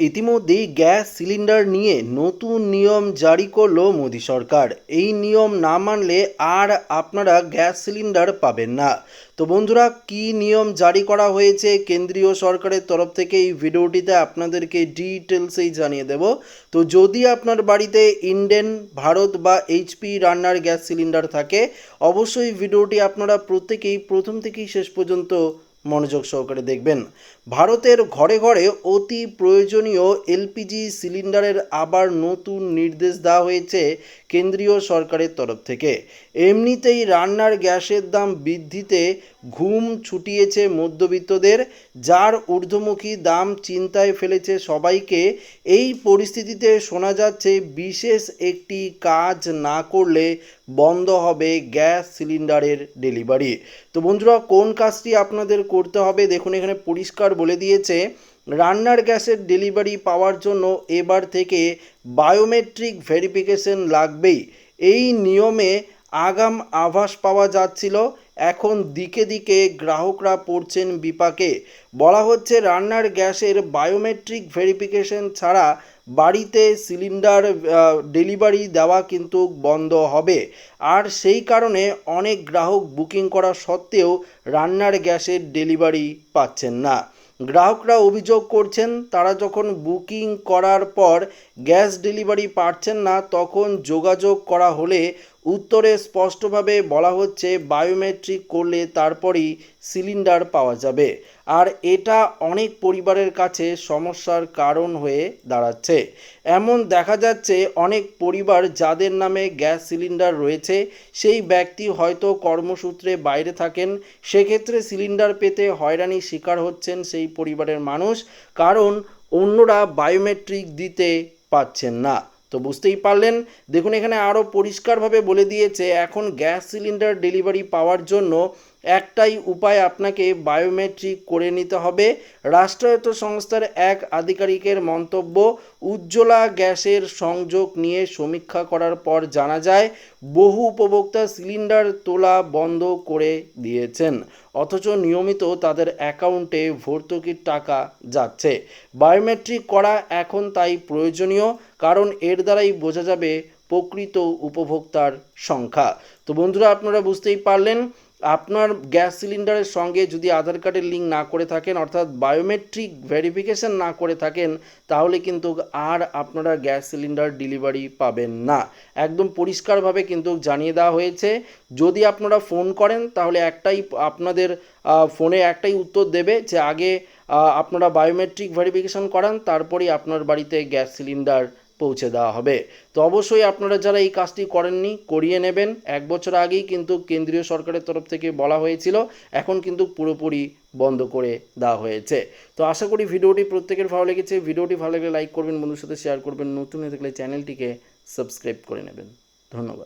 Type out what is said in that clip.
ইতিমধ্যেই gas cylinder নিয়ে নতুন নিয়ম জারি করল মোদী সরকার। এই নিয়ম না মানলে আর আপনারা গ্যাস সিলিন্ডার পাবেন না। তো বন্ধুরা, কি নিয়ম জারি করা হয়েছে কেন্দ্রীয় সরকারের তরফ থেকে এই ভিডিওটিতে আপনাদেরকে ডিটেলসেই জানিয়ে দেব। তো যদি আপনার বাড়িতে ইন্ডেন, ভারত বা এইচপি রান্নার গ্যাস সিলিন্ডার থাকে, অবশ্যই ভিডিওটি আপনারা প্রত্যেকেই প্রথম থেকেই শেষ পর্যন্ত মনোযোগ সহকারে দেখবেন। ভারতের ঘরে ঘরে অতি প্রয়োজনীয় এলপিজি সিলিন্ডারের আবার নতুন নির্দেশ দেওয়া হয়েছে কেন্দ্রীয় সরকারের তরফ থেকে। এমনিতেই রান্নার গ্যাসের দাম বৃদ্ধিতে ঘুম ছুটিয়েছে মধ্যবিত্তদের, যার ঊর্ধ্বমুখী দাম চিন্তায় ফেলেছে সবাইকে। এই পরিস্থিতিতে শোনা যাচ্ছে বিশেষ একটি কাজ না করলে বন্ধ হবে গ্যাস সিলিন্ডারের ডেলিভারি। তো বন্ধুরা, কোন কাজটি আপনাদের করতে হবে? দেখুন, এখানে পরিষ্কার বলে দিয়েছে, রান্নার গ্যাসের ডেলিভারি পাওয়ার জন্য এবার থেকে বায়োমেট্রিক ভেরিফিকেশন লাগবেই। এই নিয়মে আগাম আভাস পাওয়া যাচ্ছিল। এখন দিকে দিকে গ্রাহকরা পড়ছেন বিপাকে। বলা হচ্ছে, রান্নার গ্যাসের বায়োমেট্রিক ভেরিফিকেশন ছাড়া বাড়িতে সিলিন্ডার ডেলিভারি দেওয়া কিন্তু বন্ধ হবে। আর সেই কারণে অনেক গ্রাহক বুকিং করা সত্ত্বেও রান্নার গ্যাসের ডেলিভারি পাচ্ছেন না। গ্রাহকরা অভিযোগ করছেন, তারা যখন বুকিং করার পর গ্যাস ডেলিভারি পাচ্ছেন না, তখন যোগাযোগ করা হলে উত্তরে স্পষ্টভাবে বলা হচ্ছে বায়োমেট্রিক করলে তারপরই সিলিন্ডার পাওয়া যাবে। আর এটা অনেক পরিবারের কাছে সমস্যার কারণ হয়ে দাঁড়াচ্ছে। এমন দেখা যাচ্ছে অনেক পরিবার যাদের নামে গ্যাস সিলিন্ডার রয়েছে, সেই ব্যক্তি হয়তো কর্মসূত্রে বাইরে থাকেন, সেক্ষেত্রে সিলিন্ডার পেতে হয়রানির শিকার হচ্ছেন সেই পরিবারের মানুষ, কারণ অন্যরা বায়োমেট্রিক দিতে পাচ্ছেন না। তো বুঝতেই পারলেন। দেখুন এখানে আরও পরিষ্কারভাবে বলে দিয়েছে, এখন গ্যাস সিলিন্ডার ডেলিভারি পাওয়ার জন্য একটাই উপায় আপনাকে বায়োমেট্রিক করে নিতে হবে। রাষ্ট্রায়ত্ত সংস্থার এক আধিকারিকের মন্তব্য, উজ্জ্বলা গ্যাসের সংযোগ নিয়ে সমীক্ষা করার পর জানা যায়, বহু উপভোক্তা সিলিন্ডার তোলা বন্ধ করে দিয়েছেন। অথচ নিয়মিত তাদের অ্যাকাউন্টে ভর্তুকির টাকা যাচ্ছে। বায়োমেট্রিক করা এখন তাই প্রয়োজনীয়, কারণ এর দ্বারাই বোঝা যাবে প্রকৃত উপভোক্তার সংখ্যা। তো বন্ধুরা, আপনারা বুঝতেই পারলেন আপনার গ্যাস সিলিন্ডারের সঙ্গে যদি আধার কার্ডের লিঙ্ক না করে থাকেন, অর্থাৎ বায়োমেট্রিক ভেরিফিকেশন না করে থাকেন, তাহলে কিন্তু আর আপনারা গ্যাস সিলিন্ডার ডেলিভারি পাবেন না। একদম পরিষ্কারভাবে কিন্তু জানিয়ে দেওয়া হয়েছে। যদি আপনারা ফোন করেন, তাহলে একটাই আপনাদের ফোনে একটাই উত্তর দেবে যে আগে আপনারা বায়োমেট্রিক ভেরিফিকেশন করান, তারপরেই আপনার বাড়িতে গ্যাস সিলিন্ডার পৌঁছে দেওয়া হবে। তো অবশ্যই আপনারা যারা এই কাজটি করেননি, করিয়ে নেবেন। এক বছর আগেই কিন্তু কেন্দ্রীয় সরকারের তরফ থেকে বলা হয়েছিল, এখন কিন্তু পুরোপুরি বন্ধ করে দেওয়া হয়েছে। তো আশা করি ভিডিওটি প্রত্যেকের ভালো লেগেছে। ভিডিওটি ভালো লাগলে লাইক করবেন বন্ধুর সাথে শেয়ার করবেন। নতুন হয়ে থাকলে চ্যানেলটিকে সাবস্ক্রাইব করে নেবেন। ধন্যবাদ।